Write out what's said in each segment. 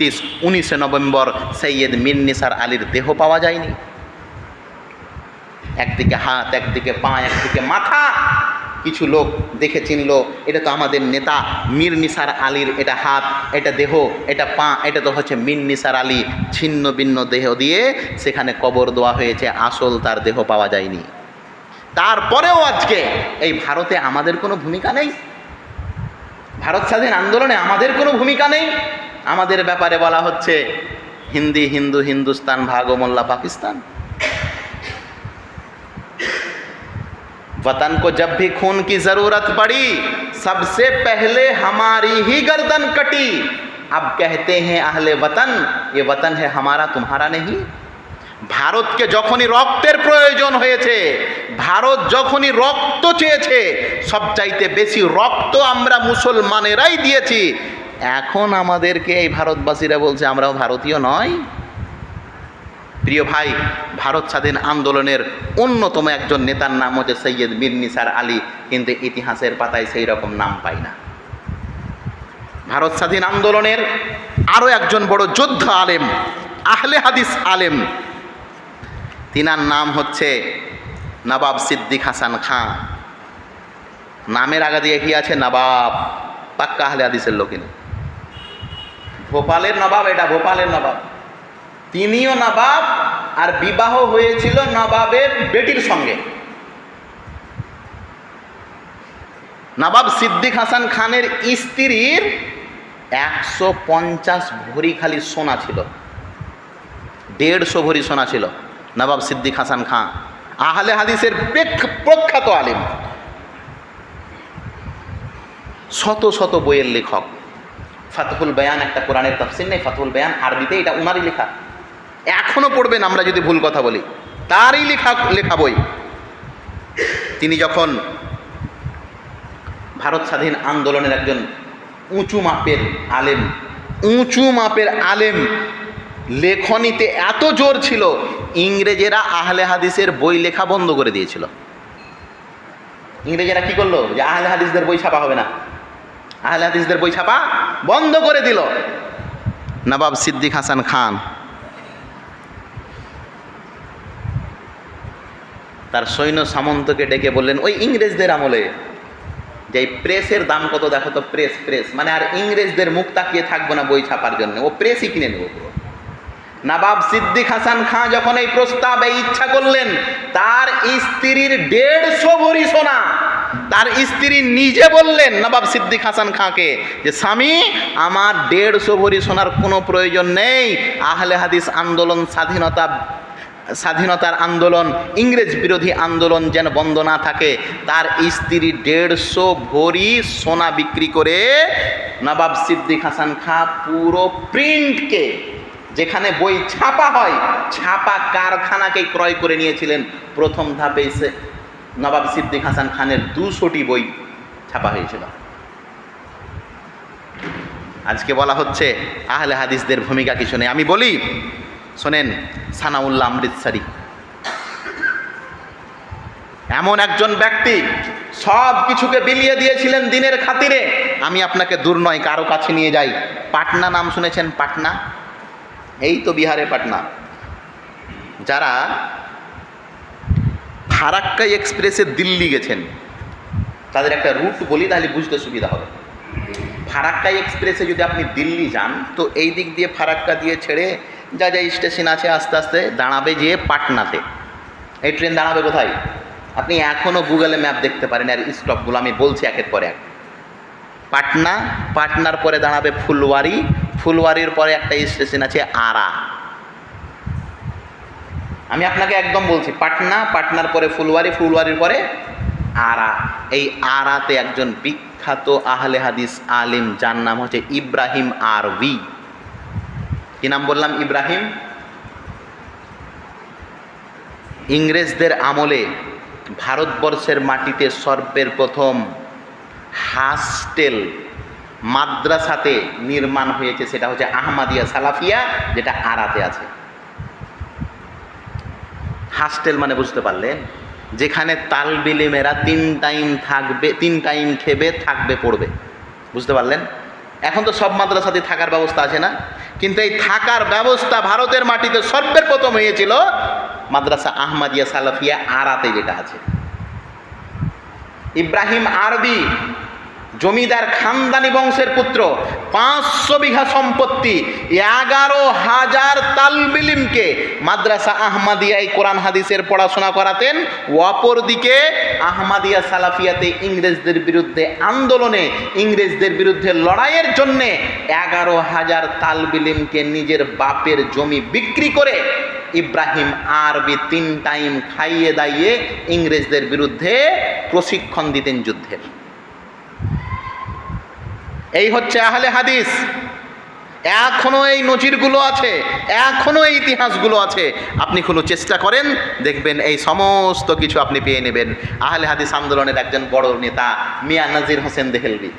একত্রিশ উনিশে নভেম্বর সৈয়দ মিন নিসার আলীর দেহ পাওয়া যায়নি। একদিকে হাত, একদিকে পা, একদিকে মাথা। কিছু লোক দেখে চিনলো, এটা তো আমাদের নেতা মীর নিসার আলীর, এটা হাত, এটা দেহ, এটা পা, এটা তো হচ্ছে মীর নিসার আলী। ছিন্ন ভিন্ন দেহ দিয়ে সেখানে কবর দেওয়া হয়েছে, আসল তার দেহ পাওয়া যায়নি। তারপরেও আজকে এই ভারতে আমাদের কোনো ভূমিকা নেই। ভারত স্বাধীন আন্দোলনে আমাদের কোনো ভূমিকা নেই। আমাদের ব্যাপারে বলা হচ্ছে হিন্দি হিন্দু হিন্দুস্তান ভাগ ও মোল্লা পাকিস্তান वतन को जब भी खून की जरूरत पड़ी सबसे पहले हमारी ही गर्दन कटी अब कहते हैं अहले वतन ये वतन है हमारा तुम्हारा नहीं ভারতকে যখনই রক্তের প্রয়োজন হয়েছে ভারত যখনই রক্ত চেয়েছে সবচাইতে বেশি রক্ত আমরা মুসলমানেরাই দিয়েছি এখন আমাদেরকে এই ভারতবাসীরা বলছে, আমরাও ভারতীয় নয় প্রিয় ভাই, ভারত স্বাধীন আন্দোলনের অন্যতম একজন নেতার নাম হচ্ছে সৈয়দ মীর নিসার আলী, কিন্তু ইতিহাসের পাতায় সেই রকম নাম পাই না। ভারত স্বাধীন আন্দোলনের আরও একজন বড় যোদ্ধা আলেম, আহলে হাদিস আলেম। তিনার নাম হচ্ছে নবাব সিদ্দিক হাসান খাঁ। নামের আগে দিয়ে কি আছে? নবাব। পাক্কা আহলে হাদিসের লোকিন ভোপালের নবাব, এটা ভোপালের নবাব। তিনিও নবাব আর বিবাহ হয়েছিল নবাবের বেটির সঙ্গে। নবাব সিদ্দিক হাসান খানের স্ত্রীর একশো পঞ্চাশ ভরি খালি সোনা ছিল। দেড়শো ভরি সোনা ছিল নবাব সিদ্দিক হাসান খান। আহলে হাদিসের প্রখ্যাত আলিম। শত শত বইয়ের লেখক। ফাতহুল বয়ান, একটা কোরআনের তফসিল নেই, ফাতহুল বয়ান আরবিতে এটা উনারই লেখা। এখনও পড়বেন আমরা যদি ভুল কথা বলি। তারই লেখা লেখা বই। তিনি যখন ভারত স্বাধীন আন্দোলনের একজন উঁচু মাপের আলেম, উঁচু মাপের আলেম, লেখনীতে এত জোর ছিল, ইংরেজেরা আহলে হাদিসের বই লেখা বন্ধ করে দিয়েছিল। ইংরেজেরা কি করল? যে আহলে হাদিসদের বই ছাপা হবে না। আহলে হাদিসদের বই ছাপা বন্ধ করে দিল। নবাব সিদ্দিক হাসান খান। তার সৈন্য সামন্তকে ডেকে বললেন, ওই ইংরেজদের আমলে যে প্রেসের দাম কত দেখো তো, প্রেস প্রেস। মানে আর ইংরেজদের মুখ তাকিয়ে থাকব না বই ছাপার জন্য। ও প্রেসই কিনে নেব নবাব সিদ্দিক হাসান খাঁ যখন এই প্রস্তাবে ইচ্ছা করলেন, তার স্ত্রীর দেড়শো ভরি সোনা তার স্ত্রী নিজে বললেন নবাব সিদ্দিক হাসান খাঁকে যে, স্বামী, আমার দেড়শো ভরি সোনার কোনো প্রয়োজন নেই। আহলে হাদিস আন্দোলন স্বাধীনতা, স্বাধীনতার আন্দোলন, ইংরেজ বিরোধী আন্দোলন যেন বন্ধ না থাকে। তার স্ত্রী দেড়শো ভরি সোনা বিক্রি করে নবাব সিদ্দিক হাসান খাঁ পুরো প্রিন্টকে, যেখানে বই ছাপা হয়, ছাপা কারখানাকে ক্রয় করে নিয়েছিলেন। প্রথম ধাপে নবাব সিদ্দিক হাসান খানের দুশোটি বই ছাপা হয়েছিল। আজকে বলা হচ্ছে, আহলে হাদিসদের ভূমিকা কিছু নেই। আমি বলি, শোনেন, সানাউল্লাহ অমৃতসারি এমন একজন ব্যক্তি সব কিছুকে বিলিয়ে দিয়েছিলেন দিনের খাতিরে। আমি আপনাকে দূর নয়, কারও কাছে নিয়ে যাই। পাটনা নাম শুনেছেন? পাটনা? এই তো বিহারে পাটনা। যারা ফারাক্কাই এক্সপ্রেসে দিল্লি গেছেন। তাদের একটা রুট বলি, তাহলে বুঝতে সুবিধা হবে। ফারাক্কাই এক্সপ্রেসে যদি আপনি দিল্লি যান, তো এই দিক দিয়ে ফারাক্কা দিয়ে ছেড়ে যা যা স্টেশন আছে আস্তে আস্তে দাঁড়াবে যেয়ে পাটনাতে। এই ট্রেন দাঁড়াবে কোথায়? আপনি এখনও গুগলে ম্যাপ দেখতে পারেন আর স্টপগুলো, আমি বলছি একের পরে এক। পাটনা, পাটনার পরে দাঁড়াবে ফুলওয়ারি। ফুলওয়ারির পরে একটা স্টেশন আছে আরা। আমি আপনাকে একদম বলছি, পাটনা, পাটনার পরে ফুলওয়ারি, ফুলওয়ারির পরে আরা। এই আরাতে একজন বিখ্যাত আহলে হাদিস আলিম, যার নাম হচ্ছে ইব্রাহিম আরবি কি নাম বললাম? ইব্রাহিম? ইংরেজদের আমলে ভারতবর্ষের মাটিতে সর্বের প্রথম হাস্টেল মাদ্রাসাতে নির্মাণ হয়েছে, সেটা হচ্ছে আহমাদিয়া সালাফিয়া, যেটা আরাতে আছে। হাস্টেল মানে বুঝতে পারলেন যেখানে তালবিলিমেরা তিন টাইম থাকবে, তিন টাইম খেবে, থাকবে, পড়বে। বুঝতে পারলেন? এখন তো সব মাদ্রাসাতে থাকার ব্যবস্থা আছে না? কিন্তু এই থাকার ব্যবস্থা ভারতের মাটিতে সর্বের প্রথম হয়েছিল মাদ্রাসা আহমাদিয়া সালাফিয়া আরাতে যেটা আছে। ইব্রাহিম আরবি জমিদার খানদানি বংশের পুত্র, পাঁচশো বিঘা সম্পত্তি, এগারো হাজার তালবিলিমকে মাদ্রাসা আহমাদিয়ায় কোরআন হাদিসের পড়াশোনা করাতেন। অপরদিকে আহমাদিয়া সালাফিয়াতে ইংরেজদের বিরুদ্ধে আন্দোলনে, ইংরেজদের বিরুদ্ধে লড়াইয়ের জন্যে এগারো হাজার তালবিলিমকে নিজের বাপের জমি বিক্রি করে ইব্রাহিম আরবি তিন টাইম খাইয়ে দাইয়ে ইংরেজদের বিরুদ্ধে প্রশিক্ষণ দিতেন যুদ্ধের। এই হচ্ছে আহলে হাদিস। এখনও এই নজিরগুলো আছে, এখনও এই ইতিহাসগুলো আছে। আপনি কোনো চেষ্টা করেন, দেখবেন এই সমস্ত কিছু আপনি পেয়ে নেবেন। আহলে হাদিস আন্দোলনের একজন বড় নেতা, মিয়া নাজির হোসেন দেহেলবি।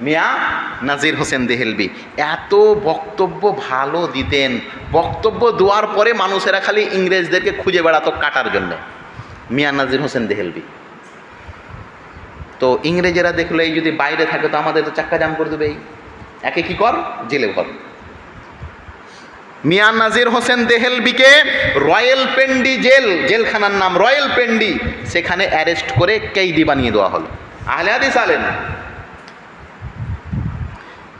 মিয়া নাজির হোসেন দেহেলবি। এত বক্তব্য ভালো দিতেন। বক্তব্য দেওয়ার পরে মানুষেরা খালি ইংরেজদেরকে খুঁজে বেড়াতো কাটার জন্য। মিয়া নাজির হোসেন দেহেলবি। তো ইংরেজেরা দেখল, এই যদি বাইরে থাকে, তো আমাদের তো চাক্কা জাম করে দেবে। এই একে কি কর? জেলে ভর। মিয়া নাজির হোসেন দেহেলবিকে রয়্যাল পেন্ডি জেল, জেলখানার নাম রয়্যাল পেন্ডি, সেখানে অ্যারেস্ট করে কেইদি বানিয়ে দেওয়া হলো। আহলে হাদিস আলেন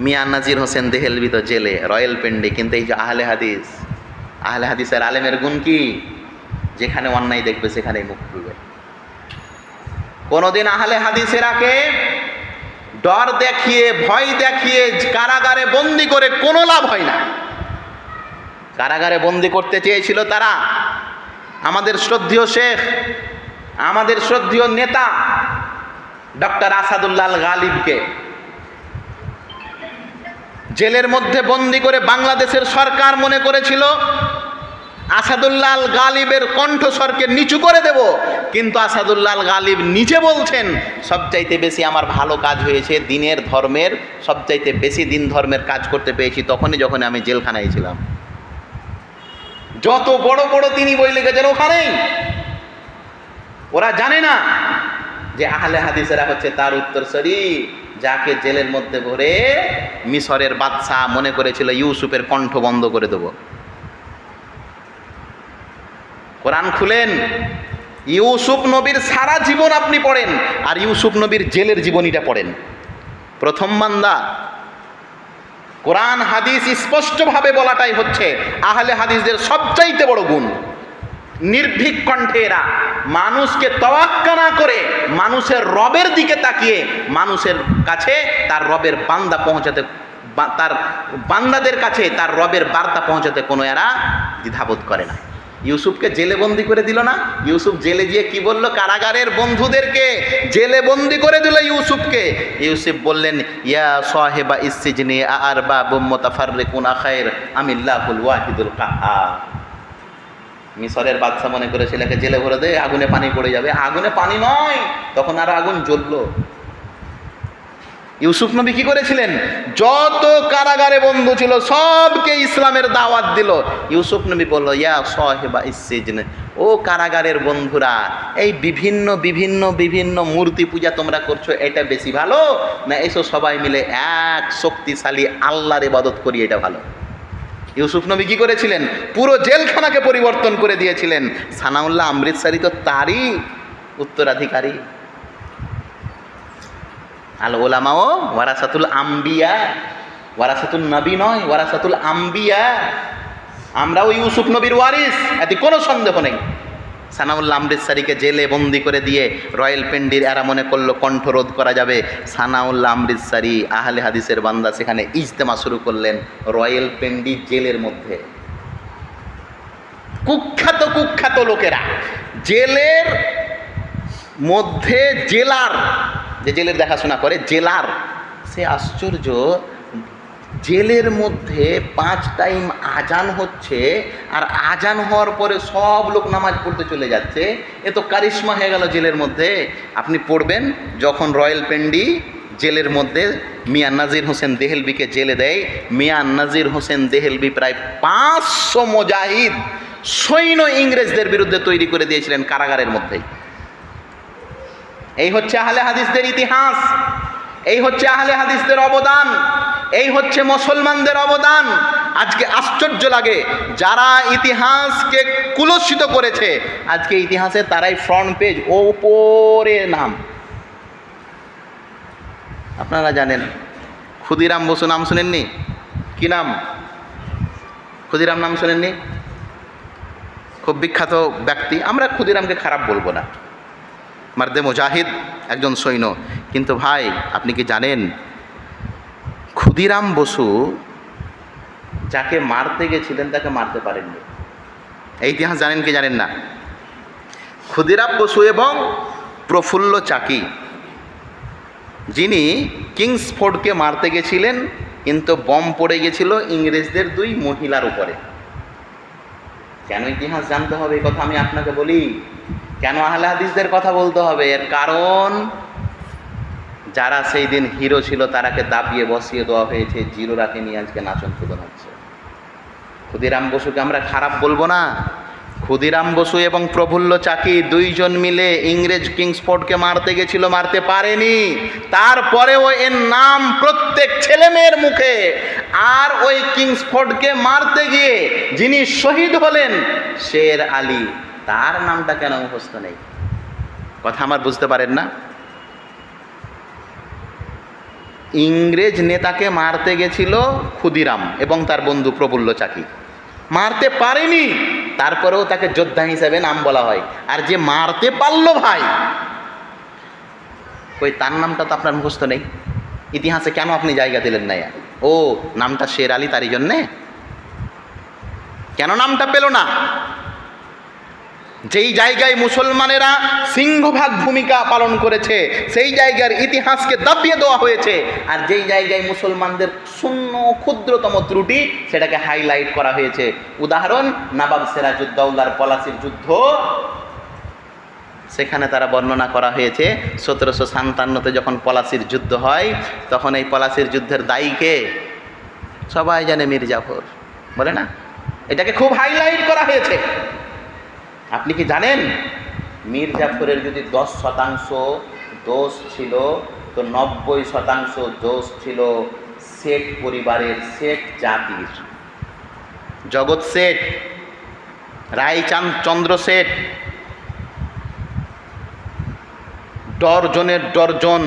মিয়া নাজির হোসেন দেহেলবি তো জেলে, রয়্যাল পেন্ডি, কিন্তু এই যে আহলে হাদিস, আহলে হাদিসের আলেমের গুণ কি? যেখানে অন্যায় দেখবে, সেখানেই মুখ খুলবে। কোনোদিন আহলে হাদিসেরাকে ডর দেখিয়ে, ভয় দেখিয়ে কারাগারে বন্দি করে কোনো লাভ হয় না। কারাগারে বন্দি করতে চেয়েছিল তারা। আমাদের শ্রদ্ধীয় শেখ, আমাদের শ্রদ্ধীয় নেতা ডক্টর আসাদুল্লাল গালিবকে জেলের মধ্যে বন্দি করে বাংলাদেশের সরকার মনে করেছিল আসাদুল্লাল গালিবের কণ্ঠস্বরকে নিচু করে দেব, কিন্তু আসাদুল্লাল গালিব নিজে বলছেন, সবচাইতে বেশি আমার ভালো কাজ হয়েছে দিনের ধর্মের, সবচাইতে বেশি দিন ধর্মের কাজ করতে পেরেছি তখনই যখন আমি জেলখানায় ছিলাম। যত বড় বড় তিনি বই লিখেছেন ওখানেই। ওরা জানে না যে আহলে হাদিসেরা হচ্ছে তার উত্তর উত্তরসরি যাকে জেলের মধ্যে ভরে মিশরের বাদশাহ মনে করেছিল ইউসুফের কণ্ঠ বন্ধ করে দেবো। কোরআন খুলেন, ইউসুফ নবীর সারা জীবন আপনি পড়েন, আর ইউসুফ নবীর জেলের জীবনীটা পড়েন। প্রথম বান্দা, কোরআন, হাদিস স্পষ্টভাবে বলাটাই হচ্ছে, আহলে হাদিসদের সবচাইতে বড় গুণ। নির্ভীক কণ্ঠে এরা, মানুষকে তওয়াক্কা না করে মানুষের রবের দিকে তাকিয়ে মানুষের কাছে তার রবের বান্দা পৌঁছাতে তার বান্দাদের কাছে তার রবের বার্তা পৌঁছাতে কোনো এরা দ্বিধাবোধ করে না। ইউসুফকে জেলে বন্দি করে দিল না? ইউসুফ জেলে গিয়ে কি বলল? কারাগারের বন্ধুদেরকে জেলে বন্দি করে দিল ইউসুফকে। ইউসুফ বললেন, ইয়া সাহেবা ইসিজনি আর বা মোতাফাররিকুন আখায়ের আমিল্লাহুল ওয়াহিদুল কাহা মিশরের বাদশা মনে করে ছেলেকে জেলে ভরে দে, আগুনে পানি পড়ে যাবে। আগুনে পানি নয়, তখন আর আগুন জ্বললো। ইউসুফ নবী কি করেছিলেন? যত কারাগারে বন্ধু ছিল, সবকে ইসলামের দাওয়াত দিল। ইউসুফ নবী বলল, ইয়া সাহেবা ইসিজনে ও কারাগারের বন্ধুরা, এই বিভিন্ন বিভিন্ন বিভিন্ন মূর্তি পূজা তোমরা করছ, এটা বেশি ভালো? না, এসো সবাই মিলে এক শক্তিশালী আল্লাহর ইবাদত করি, এটা ভালো। ইউসুফ নবী কি করেছিলেন? পুরো জেলখানাকে পরিবর্তন করে দিয়েছিলেন। সানাউল্লাহ অমৃতসারি তো তারই উত্তরাধিকারী। আল ওলামাও ওয়ারাসাতুল আম্বিয়া ওয়ারাসাতুল নবী নয়, ওয়ারাসাতুল আম্বিয়া। আমরাও ইউসুফ নবীর ওয়ারিস, এতে কোনো সন্দেহ নেই। সানাউল্লাহ অমৃতসারিকে জেলে বন্দি করে দিয়ে রয়্যাল পেন্ডির এরা মনে করল কণ্ঠরোধ করা যাবে। সানাউল্লাহ অমৃতসারি আহলে হাদিসের বান্দা সেখানে ইজতেমা শুরু করলেন রয়্যাল পেন্ডি জেলের মধ্যে। কুখ্যাত কুখ্যাত লোকেরা, জেলের মধ্যে জেলার যে জেলের দেখাশোনা করে, জেলার। সে আশ্চর্য, জেলের মধ্যে পাঁচ টাইম আজান হচ্ছে, আর আজান হওয়ার পরে সব লোক নামাজ পড়তে চলে যাচ্ছে। এ তো কারিশ্মা হয়ে গেল জেলের মধ্যে। আপনি পড়বেন, যখন রয়্যাল পেন্ডি জেলের মধ্যে, মিয়া নাজির হোসেন দেহেলবিকে জেলে দেয়। মিয়া নাজির হোসেন দেহেলবি প্রায় পাঁচশো মোজাহিদ সৈন্য ইংরেজদের বিরুদ্ধে তৈরি করে দিয়েছিলেন কারাগারের মধ্যেই। এই হচ্ছে আহলে হাদিসদের ইতিহাস, এই হচ্ছে আহলে হাদিসদের অবদান, এই হচ্ছে মুসলমানদের অবদান। আজকে আশ্চর্য লাগে, যারা ইতিহাসকে কুলসিত করেছে, আজকে ইতিহাসে তারাই ফ্রন্ট পেজ ওপরে নাম। আপনারা জানেন, ক্ষুদিরাম বসু নাম শুনেননি? কি নাম? ক্ষুদিরাম নাম শুনেননি? খুব বিখ্যাত ব্যক্তি, আমরা ক্ষুদিরামকে খারাপ বলব না। মার্দে মুজাহিদ, একজন সৈন্য। কিন্তু ভাই, আপনি কি জানেন, ক্ষুদিরাম বসু যাকে মারতে গেছিলেন, তাকে মারতে পারেননি। এই ইতিহাস জানেন কি জানেন না? ক্ষুদিরাম বসু এবং প্রফুল্ল চাকি, যিনি কিংসফোর্ডকে মারতে গেছিলেন, কিন্তু বম পড়ে গেছিল ইংরেজদের দুই মহিলার উপরে। কেন ইতিহাস জানতে হবে? কথা আমি আপনাকে বলি। কেন আহলে হাদিসদের কথা বলতে হবে? এর কারণ, যারা সেই দিন হিরো ছিল, তারাকে দাবিয়ে বসিয়ে দেওয়া হয়েছে, জিরোরাকে নিয়ে আজকে নাচন কুদন হচ্ছে। ক্ষুদিরাম বসুকে আমরা খারাপ বলব না। ক্ষুদিরাম বসু এবং প্রফুল্ল চাকি দুইজন মিলে ইংরেজ কিংসফোর্ডকে মারতে গেছিল, মারতে পারেনি। তারপরেও এর নাম প্রত্যেক ছেলে মেয়ের মুখে। আর ওই কিংসফোর্ডকে মারতে গিয়ে যিনি শহীদ হলেন, শের আলী। তার নামটা কেন মুখস্থ নেই? কথা আমার বুঝতে পারেন না? ইংরেজ নেতাকে মারতে গেছিল ক্ষুদিরাম এবং তার বন্ধু প্রফুল্ল চাকি। মারতে পারেনি, তারপরেও তাকে যোদ্ধা হিসেবে নাম বলা হয়। আর যে মারতে পারল ভাই ওই তার নামটা তো আপনার মুখস্থ নেই? ইতিহাসে কেন আপনি জায়গা দিলেন না ও, নামটা শের আলী তারই জন্যে? কেন নামটা পেল না? যেই জায়গায় মুসলমানেরা সিংহভাগ ভূমিকা পালন করেছে, সেই জায়গার ইতিহাসকে দাবিয়ে দেওয়া হয়েছে। আর যেই জায়গায় মুসলমানদের শূন্য ক্ষুদ্রতম ত্রুটি, সেটাকে হাইলাইট করা হয়েছে। উদাহরণ, নবাব সিরাজউদ্দৌলার পলাশির যুদ্ধ। সেখানে তারা বর্ণনা করা হয়েছে, সতেরোশো সাতান্নতে যখন পলাশির যুদ্ধ হয়, তখন এই পলাশির যুদ্ধের দায়ীকে সবাই জানে মীর জাফর বলে না? এটাকে খুব হাইলাইট করা হয়েছে। আপনি কি জানেন? মীর জাফরের যদি দশ শতাংশ দোষ ছিল, তো নব্বই শতাংশ দোষ ছিল শেখ পরিবারের, শেখ জাতির। জগৎ শেঠ রায়চাঁদ, চন্দ্র শেঠ ডরজনের ডরজন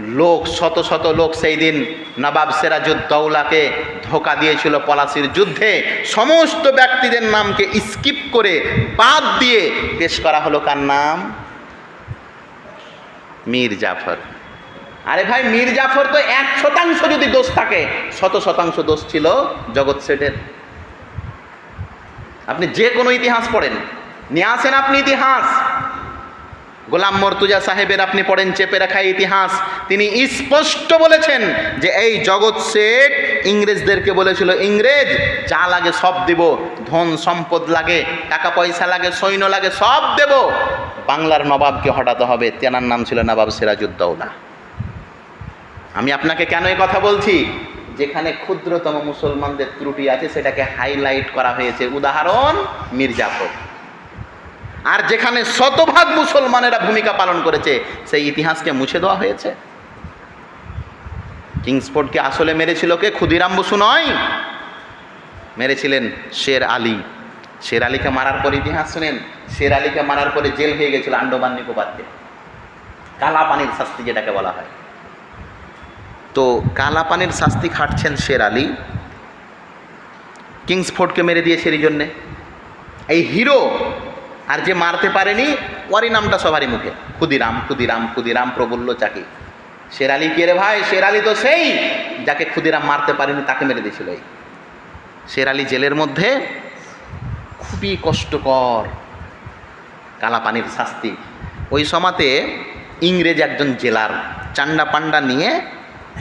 লোক, শত শত লোক সেই দিন নবাব সিরাজউদ্দৌলাকে ধোকা দিয়েছিল পলাশির যুদ্ধে। সমস্ত ব্যক্তিদের নামকে স্কিপ করে বাদ দিয়ে পেশ করা হলো কার নাম? মীর জাফর। আরে ভাই, মীর জাফর তো এক শতাংশ যদি দোষ থাকে, শত শতাংশ দোষ ছিল জগৎ সেটের। আপনি যে কোনো ইতিহাস পড়েন। নিয়ে আসেন আপনি ইতিহাস। গোলাম মর্তুজা সাহেবের আপনি পড়েন চেপে রাখা ইতিহাস। তিনি স্পষ্ট বলেছেন যে এই জগৎ শেঠ ইংরেজদেরকে বলেছিল, ইংরেজ, যা লাগে সব দেব। ধন সম্পদ লাগে, টাকা পয়সা লাগে, সৈন্য লাগে, সব দেব। বাংলার নবাবকে হটাতে হবে। তেনার নাম ছিল নবাব সিরাজউদ্দৌলা। আমি আপনাকে কেন এই কথা বলছি? যেখানে ক্ষুদ্রতম মুসলমানদের ত্রুটি আছে, সেটাকে হাইলাইট করা হয়েছে। উদাহরণ মির্জাফর আর যেখানে শতভাগ মুসলমানেরা ভূমিকা পালন করেছে, সেই ইতিহাসকে মুছে দেওয়া হয়েছে। কিংসফোর্ডকে আসলে মেরেছিল কে? ক্ষুদিরাম বসু নয়। মেরেছিলেন শের আলী। শের আলীকে মারার পর ইতিহাস শুনেন, শের আলীকে মারার পরে জেল হয়ে গেছিল আন্ডমান নিকোবারকে। কালা পানির শাস্তি যেটাকে বলা হয়। তো কালা পানির শাস্তি খাটছেন শের আলী। কিংসফোর্ডকে মেরে দিয়েছে এই জন্যে। এই হিরো আর যে মারতে পারেনি, ওরই নামটা সবারই মুখে। ক্ষুদিরাম ক্ষুদিরাম ক্ষুদিরাম প্রবুল্ল চাকি শের আলী কে রে ভাই? শের আলী তো সেই যাকে ক্ষুদিরাম মারতে পারেনি, তাকে মেরে দিয়েছিল এই। শের আলী জেলের মধ্যে খুবই কষ্টকর কালাপানির শাস্তি। ওই সমাতে ইংরেজ একজন জেলার চান্ডা পান্ডা নিয়ে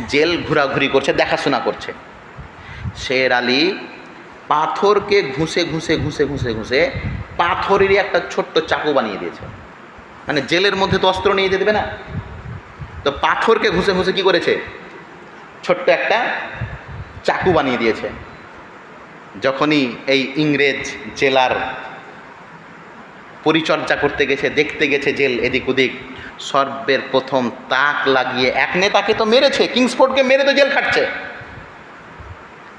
জেল ঘোরাঘুরি করছে, দেখাশোনা করছে। শের আলী পাথরকে ঘুষে ঘুষে ঘুষে ঘুষে ঘুষে পাথরেরই একটা ছোট্ট চাকু বানিয়ে দিয়েছে। মানে জেলের মধ্যে তো অস্ত্র নিয়ে যেতে দেবে না। তো পাথরকে ঘুষে ঘুষে কি করেছে? ছোট্ট একটা চাকু বানিয়ে দিয়েছে। যখনই এই ইংরেজ জেলার পরিচর্যা করতে গেছে, দেখতে গেছে জেল এদিক ওদিক, সর্বের প্রথম তাক লাগিয়ে এক নেতাকে তো মেরেছে কিংসফোর্ডকে মেরে তো জেল খাটছে।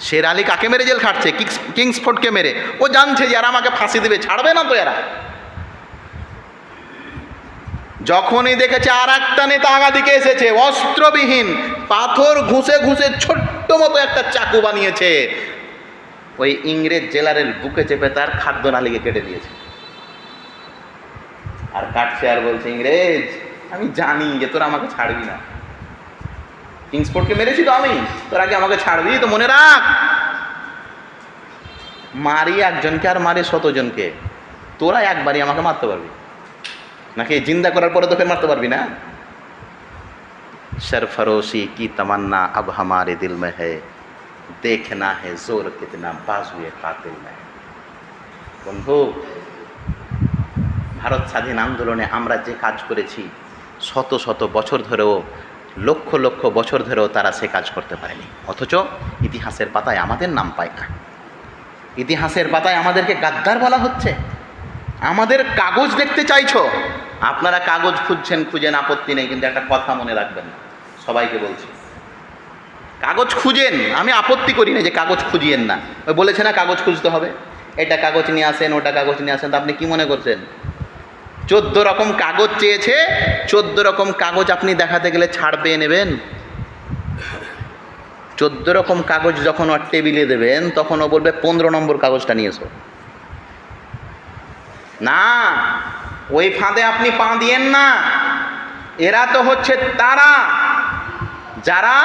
শের আলী কাকে মেরে জেল খাটছে? কিংস কিংসফোর্ডকে মেরে। ও জানছে যে আমাকে ফাঁসি দেবে। ছাড়বে না তো এরা? যখনই দেখেছে আর একটা নেতা আগা দিকে এসেছে, অস্ত্রবিহীন, পাথর ঘুষে ঘুষে ছোট্ট মতো একটা চাকু বানিয়েছে। ওই ইংরেজ জেলারের বুকে চেপে তার খাদ্য নালিকে কেটে দিয়েছে। আর কাটছে আর বলছে, ইংরেজ, আমি জানি যে তোরা আমাকে ছাড়বি না। কিংসফোর্ডকে মেরেছি তো আমি তোর আগে আমাকে ছাড়বি তো মনে রাখ মারি একজনকে আর মারি শতজনকে তোরা একবারই আমাকে মারতে পারবি নাকি জিন্দা করার পরে তো ফের মারতে পারবি না सरफरोशी की तमन्ना अब हमारे दिल में है देखना है जोर कितना बाजुए कातिल में है। বন্ধু ভারত স্বাধীন আন্দোলনে আমরা যে কাজ করেছি শত শত বছর ধরেও লক্ষ লক্ষ বছর ধরেও তারা সে কাজ করতে পারেনি। অথচ ইতিহাসের পাতায় আমাদের নাম পায় না। ইতিহাসের পাতায় আমাদেরকে গাদ্দার বলা হচ্ছে। আমাদের কাগজ দেখতে চাইছো। আপনারা কাগজ খুঁজছেন খুঁজেন আপত্তি নেই, কিন্তু একটা কথা মনে রাখবেন। সবাইকে বলছি। কাগজ খুঁজেন। আমি আপত্তি করি না যে কাগজ খুঁজিয়েন না। ওই বলেছে না, কাগজ খুঁজতে হবে। এটা কাগজ নিয়ে আসেন, ওটা কাগজ নিয়ে আসেন। তো আপনি কি মনে করছেন? চোদ্দ রকম কাগজ চেয়েছে, চোদ্দ রকম কাগজ আপনি দেখাতে গেলে ছাড় পেয়ে নেবেন। চোদ্দ রকম কাগজ যখন ওর টেবিলে দেবেন, তখন ও বলবে, পনেরো নম্বর কাগজটা নিয়ে এসো। না, ওই ফাঁদে আপনি পা দিয়েন না। এরা তো হচ্ছে তারা, যারা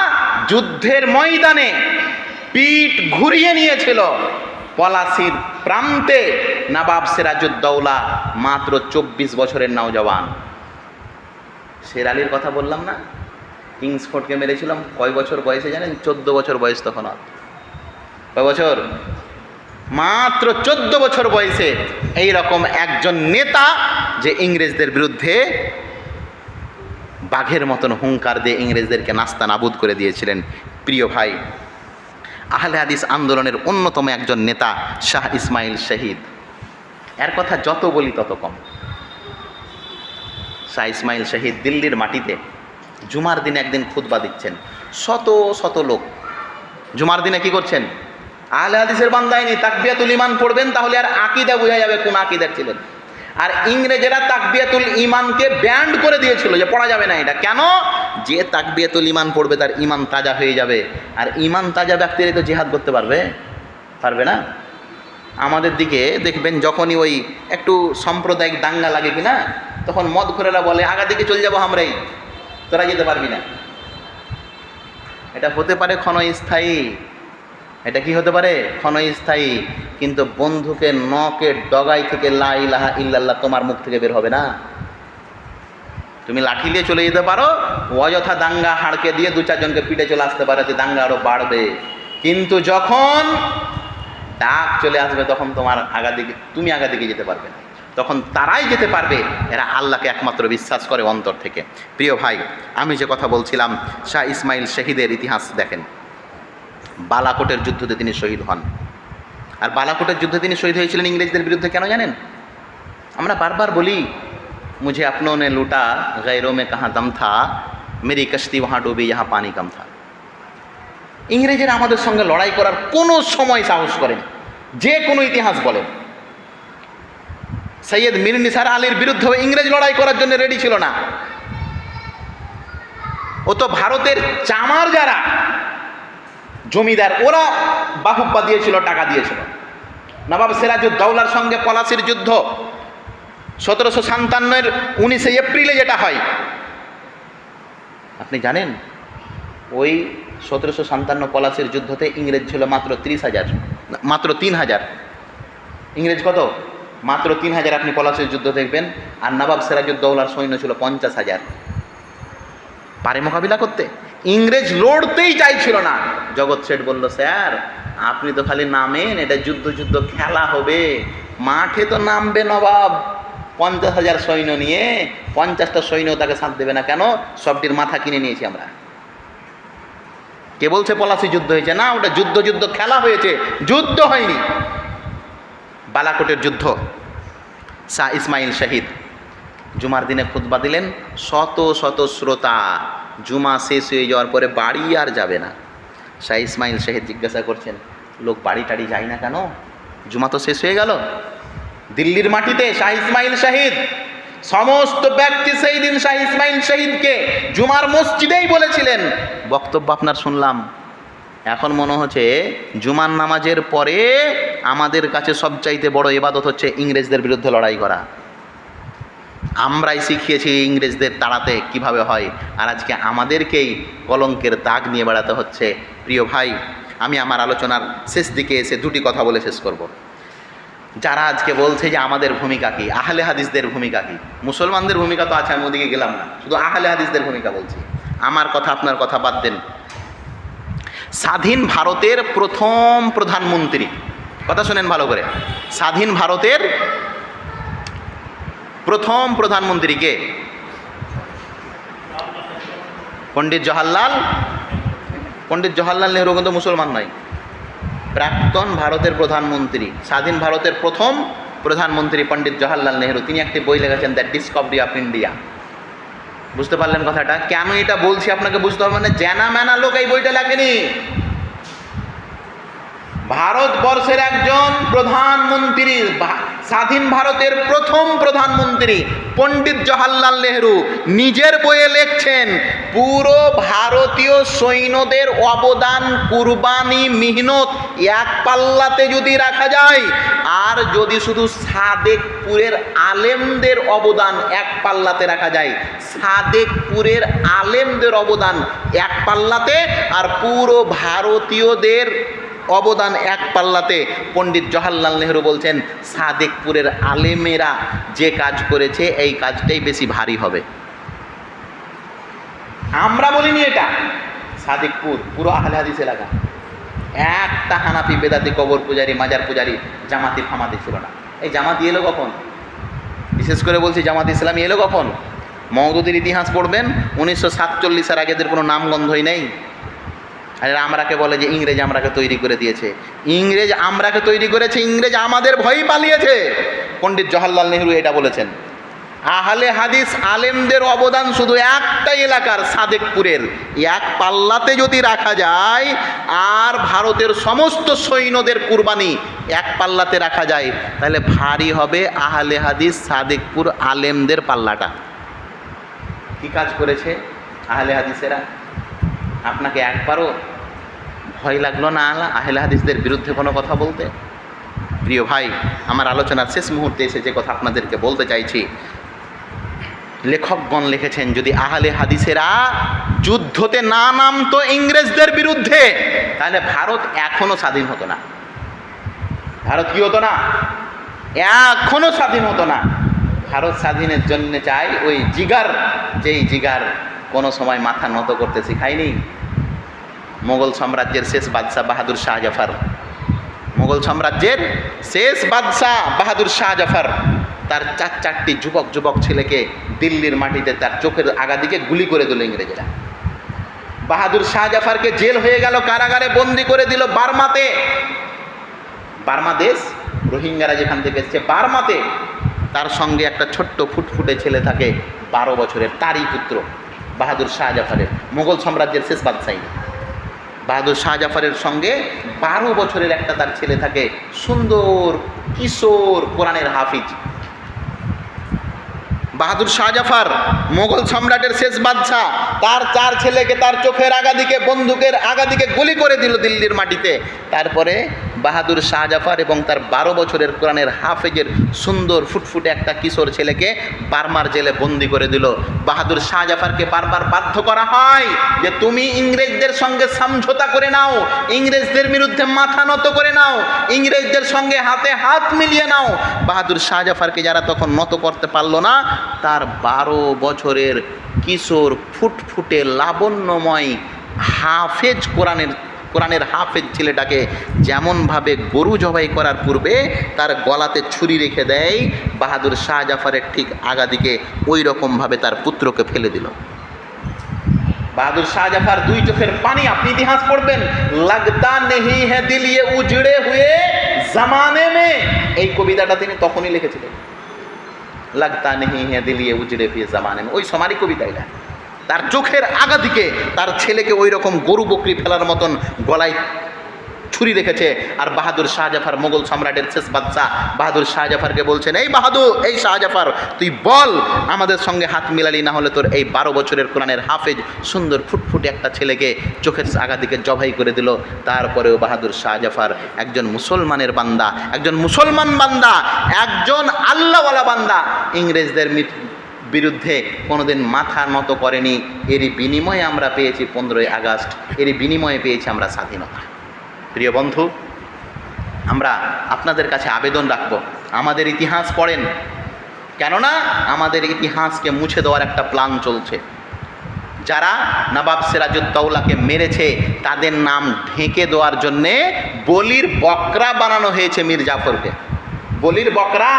যুদ্ধের ময়দানে পিঠ ঘুরিয়ে নিয়েছিল পলাশির প্রান্তে নবাব সিরাজউদ্দৌলা মাত্র চব্বিশ বছরের নওজওয়ান শের আলীর কথা বললাম না? কিংসফোর্ডকে মেরেছিলাম। কয় বছর বয়সে জানেন? চোদ্দ বছর বয়স তখন কয় বছর? মাত্র চোদ্দ বছর বয়সে এই রকম একজন নেতা যে ইংরেজদের বিরুদ্ধে বাঘের মতন হুঙ্কার দিয়ে ইংরেজদেরকে নাস্তা নাবুদ করে দিয়েছিলেন। প্রিয় ভাই আহলে হাদিস আন্দোলনের অন্যতম একজন নেতা শাহ ইসমাইল শহীদ। এর কথা যত বলি তত কম। শাহ ইসমাইল শহীদ দিল্লির মাটিতে জুমার দিনে একদিন খুতবা দিচ্ছেন। শত শত লোক। জুমার দিনে কি করছেন? আহলে হাদিসের বান্দায়নি তাকবিয়াতুল ইমান পড়বেন, তাহলে আর আকিদা বোঝা যাবে কোন আকিদার ছিলেন। আর ইংরেজেরা তাকবিয়াতুল ইমানকে ব্যান্ড করে দিয়েছিল যে পড়া যাবে না এটা। কেন? যে তাকবিয়াতুল ইমান পড়বে তার ইমান তাজা হয়ে যাবে। আর ইমান তাজা ব্যক্তিরাই তো জিহাদ করতে পারবে। পারবে না? আমাদের দিকে দেখবেন যখনই ওই একটু সাম্প্রদায়িক দাঙ্গা লাগে কিনা, তখন মদ ঘরেরা বলে, আগা দিকে চলে যাব আমরাই। তোরা যেতে পারবি না। এটা হতে পারে ক্ষণস্থায়ী। এটা কি হতে পারে? ক্ষণস্থায়ী। কিন্তু বন্ধুকে নকে ডগাই থেকে লা ইলাহা ইল্লাল্লাহ তোমার মুখ থেকে বের হবে না। তুমি লাঠি দিয়ে চলে যেতে পারো, অযথা দাঙ্গা হাড়কে দিয়ে দু চারজনকে পিঠে চলে আসতে পারে, যে দাঙ্গা আরও বাড়বে। কিন্তু যখন ডাক চলে আসবে, তখন তোমার আগা দিকে, তুমি আগা দিকে যেতে পারবে না। তখন তারাই যেতে পারবে। এরা আল্লাহকে একমাত্র বিশ্বাস করে অন্তর থেকে। প্রিয় ভাই, আমি যে কথা বলছিলাম, শাহ ইসমাইল শহীদের ইতিহাস দেখেন। বালাকোটের যুদ্ধতে তিনি শহীদ হন। আর বালাকোটের যুদ্ধে তিনি শহীদ হয়েছিলেন ইংরেজদের বিরুদ্ধে কেন জানেন? আমরা বারবার বলি, মুঝে আপনো নে লুটা গাইরো মে কাহা দম থা, মেরি কস্তি ওহা ডুবি ইহা পানি কম থা। ইংরেজেরা আমাদের সঙ্গে লড়াই করার কোনো সময় সাহস করেন যে কোনো ইতিহাস বলেন। সৈয়দ মির নিসার আলীর বিরুদ্ধে ইংরেজ লড়াই করার জন্য রেডি ছিল না। ও তো ভারতের চামার যারা জমিদার, ওরা বাহুব্বা দিয়েছিল, টাকা দিয়েছিল। নবাব সিরাজউদ্দৌলার সঙ্গে পলাশির যুদ্ধ। সতেরোশো সাতান্নের উনিশে এপ্রিলে যেটা হয়, আপনি জানেন? ওই সতেরোশো সাতান্ন পলাশির যুদ্ধতে ইংরেজ ছিল মাত্র ত্রিশ হাজার মাত্র তিন হাজার। ইংরেজ কত? মাত্র তিন হাজার আপনি পলাশির যুদ্ধ দেখবেন, আর নবাব সিরাজউদ্দৌলার সৈন্য ছিল পঞ্চাশ হাজার। পারে মোকাবিলা করতে। ইংরেজ লড়তেই চাইছিল না। জগৎ শেঠ বলল, স্যার, আপনি তো খালি নামেন, এটা যুদ্ধ যুদ্ধ খেলা হবে। মাঠে তো নামবে নবাব। পঞ্চাশ হাজার সৈন্য নিয়ে পঞ্চাশটা সৈন্য তাকে সাথ দেবে না কেন? সবটির মাথা কিনে নিয়েছি আমরা। কে বলছে পলাশি যুদ্ধ হয়েছে? না, ওটা যুদ্ধ যুদ্ধ খেলা হয়েছে। যুদ্ধ হয়নি। বালাকোটের যুদ্ধ। শাহ ইসমাইল শহীদ। জুমার দিনে খুতবা দিলেন, শত শত শ্রোতা। জুমা শেষ হয়ে যাওয়ার পরে বাড়ি আর যাবে না। শাহ ইসমাইল শাহিদ জিজ্ঞাসা করছেন, লোক বাড়ি টাড়ি যায় না কেন? জুমা তো শেষ হয়ে গেল। দিল্লির মাটিতে শাহ ইসমাইল শাহিদ সমস্ত ব্যক্তি সেই দিন শাহ ইসমাইল শহীদকে জুমার মসজিদেই বলেছিলেন। বক্তব্য আপনার শুনলাম। এখন মনে হচ্ছে জুমার নামাজের পরে আমাদের কাছে সবচাইতে বড় এবাদত হচ্ছে ইংরেজদের বিরুদ্ধে লড়াই করা। আমরাই শিখিয়েছি ইংরেজদের তাড়াতে কীভাবে হয়। আর আজকে আমাদেরকেই কলঙ্কের দাগ নিয়ে বেড়াতে হচ্ছে। প্রিয় ভাই, আমি আমার আলোচনার শেষ দিকে এসে দুটি কথা বলে শেষ করব। যারা আজকে বলছে যে আমাদের ভূমিকা কি, আহলে হাদিসদের ভূমিকা কি? মুসলমানদের ভূমিকা তো আছে, আমি ওদিকে গেলাম না। শুধু আহলে হাদিসদের ভূমিকা বলছি। আমার কথা, আপনার কথা বাদ দেন। স্বাধীন ভারতের প্রথম প্রধানমন্ত্রী, কথা শোনেন ভালো করে। স্বাধীন ভারতের প্রথম প্রধানমন্ত্রী কে পণ্ডিত জওয়াহরলাল? পণ্ডিত জওয়াহরলাল নেহরু কিন্তু মুসলমান নয়। প্রাক্তন ভারতের প্রধানমন্ত্রী, স্বাধীন ভারতের প্রথম প্রধানমন্ত্রী পণ্ডিত জওয়াহরলাল নেহরু। তিনি একটি বই লিখেছেন, দ্য ডিসকভারি অফ ইন্ডিয়া। বুঝতে পারলেন কথাটা? কেন এটা বলছি আপনাকে বুঝতে হবে? মানে জ্যানা ম্যানা লোক এই বইটা লেখেনি। ভারতবর্ষের একজন প্রধানমন্ত্রী স্বাধীন ভারতের প্রথম প্রধানমন্ত্রী পণ্ডিত জওয়াহরলাল নেহরু নিজের বইয়ে লিখছেন, পুরো ভারতীয় সৈন্যদের অবদান, কুরবানি, মিহনত এক পাল্লাতে যদি রাখা যায়, আর যদি শুধু সাদেকপুরের আলেমদের অবদান এক পাল্লাতে রাখা যায়, সাদেকপুরের আলেমদের অবদান এক পাল্লাতে, আর পুরো ভারতীয়দের অবদান এক পাল্লাতে পণ্ডিত জওয়াহরলাল নেহরু বলছেন, সাদেকপুরের আলেমেরা যে কাজ করেছে, এই কাজটাই বেশি ভারী হবে। আমরা বলিনি এটা। সাদেকপুর, পুরো আহলে হাদিস এলাকা। একটা হানাফি বেদাতি কবর পূজারি, মাজার পূজারি জামাতি ফামাতি ছিল না। এই জামাতি এলো কখন? বিশেষ করে বলছি, জামাত ইসলামী এলো কখন? মওদুদের ইতিহাস পড়বেন, উনিশশো সাতচল্লিশের আগেদের কোনো নামগন্ধই নেই। আর আমরাকে বলে যে ইংরেজ আমরাকে তৈরি করে দিয়েছে। ইংরেজ আমরাকে তৈরি করেছে, ইংরেজ আমাদের ভয়ই পালিয়েছে। পণ্ডিত জওয়াহরলাল নেহরু এটা বলেছেন। আহলে হাদিস আলেমদের অবদান শুধু একটা এলাকার, সাদেকপুরের। এক পাল্লাতে যদি রাখা যায়, আর ভারতের সমস্ত সৈন্যদের কুরবানি এক পাল্লাতে রাখা যায়, তাহলে ভারী হবে আহলে হাদিস, সাদেকপুর আলেমদের পাল্লাটা। কি কাজ করেছে আহলে হাদিসেরা? আপনাকে একবারও ভয় লাগল না আলা আহলে হাদিসদের বিরুদ্ধে কোনো কথা বলতে? প্রিয় ভাই, আমার আলোচনার শেষ মুহূর্তে এসে যে কথা আপনাদেরকে বলতে চাইছি, লেখকগণ লিখেছেন, যদি আহলে হাদিসেরা যুদ্ধতে না নামতো ইংরেজদের বিরুদ্ধে, তাহলে ভারত এখনও স্বাধীন হতো না। ভারত কি হতো না? এখনও স্বাধীন হতো না। ভারত স্বাধীনের জন্য চাই ওই জিগার, যেই জিগার কোনো সময় মাথা নত করতে শিখায়নি মোগল সাম্রাজ্যের শেষ বাদশাহ বাহাদুর শাহ জাফর। মোগল সাম্রাজ্যের শেষ বাদশাহ বাহাদুর শাহ জাফর তার চার চারটি যুবক যুবক ছেলেকে দিল্লির মাটিতে তার চোখের আগা দিকে গুলি করে দিল ইংরেজরা। বাহাদুর শাহ জাফরকে জেল হয়ে গেল, কারাগারে বন্দি করে দিল বার্মাতে। বার্মা দেশ, রোহিঙ্গারা যেখান থেকে এসছে বার্মাতে, তার সঙ্গে একটা ছোট্ট ফুটফুটে ছেলে থাকে, বারো বছরের তারই পুত্র বাহাদুর শাহ জাফরের, মোগল সাম্রাজ্যের শেষ বাদশাহী। বাহাদুর শাহ জাফরের সঙ্গে বারো বছরের একটা তার ছেলে থাকে, সুন্দর কিশোর কোরআনের হাফিজ। বাহাদুর শাহজাফার মোগল সম্রাটের শেষ বাদশাহ, তার চার ছেলেকে তার চোখের আগাদিকে, বন্দুকের আগা দিকে গুলি করে দিল দিল্লির মাটিতে। তারপরে বাহাদুর শাহজাফার এবং তার বারো বছরের কোরআনের হাফেজের সুন্দর ফুটফুটে একটা কিশোর ছেলেকে বার্মার জেলে বন্দি করে দিল। বাহাদুর শাহজাফারকে বারবার বাধ্য করা হয় যে তুমি ইংরেজদের সঙ্গে সমঝোতা করে নাও, ইংরেজদের বিরুদ্ধে মাথা নত করে নাও, ইংরেজদের সঙ্গে হাতে হাত মিলিয়ে নাও। বাহাদুর শাহজাফারকে যারা তখন নত করতে পারল না, তার বারো বছরের কিশোর ফুটফুটে লাবণ্যময় হাফেজ কোরআনের কোরআনের হাফেজ ছেলেটাকে যেমনভাবে গরু জবাই করার পূর্বে তার গলাতে ছুরি রেখে দেয়, বাহাদুর শাহ জাফরের ঠিক আগা দিকে ওই রকমভাবে তার পুত্রকে ফেলে দিল। বাহাদুর শাহ জাফর দুই চোখের পানি, আপনি ইতিহাস পড়বেন, লাগতা নেহি হ্যাঁ দিল ইয়ে উজড়ে হুয়ে জামানে মে। এই কবিতাটা তিনি তখনই লিখেছিলেন। লাগতা নেহি হ্যাঁ দিল ইয়ে উজড়ে হুয়ে জামানে মে। ওই সমারই কবিতা এটা। তার চোখের আগা দিকে তার ছেলেকে ওই রকম গরু বকরি ফেলার মতন গলায় ছুরি রেখেছে। আর বাহাদুর শাহজাফার মোগল সম্রাটের শেষ বাদশাহ বাহাদুর শাহজাফারকে বলছেন, এই বাহাদুর, এই শাহজাফার তুই বল, আমাদের সঙ্গে হাত মিলালি না হলে তোর এই বারো বছরের কোরআনের হাফেজ সুন্দর ফুটফুটে একটা ছেলেকে চোখের আগা দিকে জবাই করে দিল। তারপরেও বাহাদুর শাহজাফার একজন মুসলমানের বান্দা, একজন মুসলমান বান্দা, একজন আল্লাহওয়ালা বান্দা, ইংরেজদের বিরুদ্ধে কোনোদিন মাথা নত করেনি। এরই বিনিময়ে আমরা পেয়েছি পনেরোই আগস্ট। এরই বিনিময়ে পেয়েছি আমরা স্বাধীনতা। প্রিয় বন্ধু, আমরা আপনাদের কাছে আবেদন রাখব, আমাদের ইতিহাস পড়েন। কেননা আমাদের ইতিহাসকে মুছে দেওয়ার একটা প্ল্যান চলছে। যারা নবাব সিরাজউদ্দৌলাকে মেরেছে, তাদের নাম ঢেকে দেওয়ার জন্যে বলির বকরা বানানো হয়েছে মীর জাফরকে বলির বকরা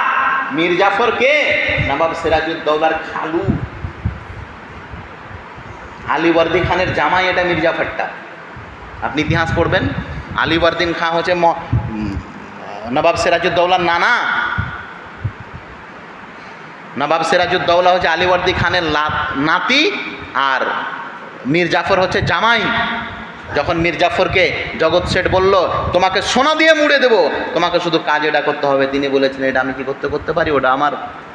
মীর জাফরকে নবাব সিরাজউদ্দৌলার খালু। আলিবর্দি খানের জামাই এটা মীর জাফরটা আপনি ইতিহাস পড়বেন। আলিবর্দিন খাঁ হচ্ছে নবাব সিরাজউদ্দৌলার নানা। নবাব সিরাজউদ্দৌলা হচ্ছে আলিবর্দি খানের নাতি আর মীর জাফর হচ্ছে জামাই। যখন মীর জাফরকে জগৎ শেঠ বলল, তোমাকে সোনা দিয়ে মুড়ে দেব, তোমাকে শুধু কাজ এটা করতে হবে। তিনি বলেছেন এটা আমি কি করতে করতে পারি? ওটা আমার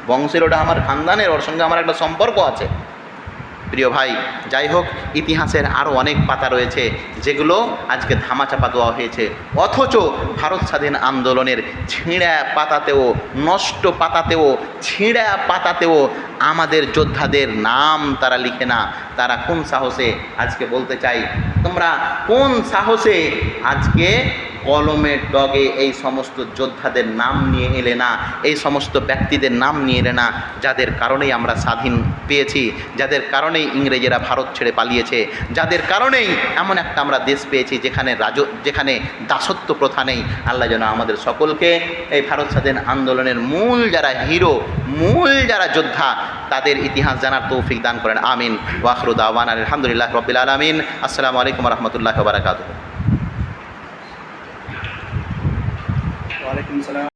বংশের, ওটা আমার খানদানের, ওর সঙ্গে আমার একটা সম্পর্ক আছে। প্রিয় ভাই, যাই হোক, ইতিহাসের আরও অনেক পাতা রয়েছে যেগুলো আজকে ধামাচাপা দেওয়া হয়েছে। অথচ ভারত স্বাধীন আন্দোলনের ছিঁড়া পাতাতেও, নষ্ট পাতাতেও, ছিঁড়া পাতাতেও আমাদের যোদ্ধাদের নাম তারা লিখে না। তারা কোন সাহসে আজকে বলতে চাই? তোমরা কোন সাহসে আজকে কলমের ডগে এই সমস্ত যোদ্ধাদের নাম নিয়ে এলে না, এই সমস্ত ব্যক্তিদের নাম নিয়ে এলে না, যাদের কারণেই আমরা স্বাধীন পেয়েছি, যাদের কারণেই ইংরেজেরা ভারত ছেড়ে পালিয়েছে, যাদের কারণেই এমন একটা আমরা দেশ পেয়েছি যেখানে রাজ, যেখানে দাসত্ব প্রথা নেই। আল্লাহ যেন আমাদের সকলকে এই ভারত স্বাধীন আন্দোলনের মূল যারা হিরো, মূল যারা যোদ্ধা, তাদের ইতিহাস জানার তৌফিক দান করেন। আমিন। ওয়াখরুদ আওয়ান আলহামদুলিল্লাহ রবিল আলমিন। আসসালামু আলাইকুম রহমতুল্লাহ বারাকাতুহ। ওয়ালাইকুম সালাম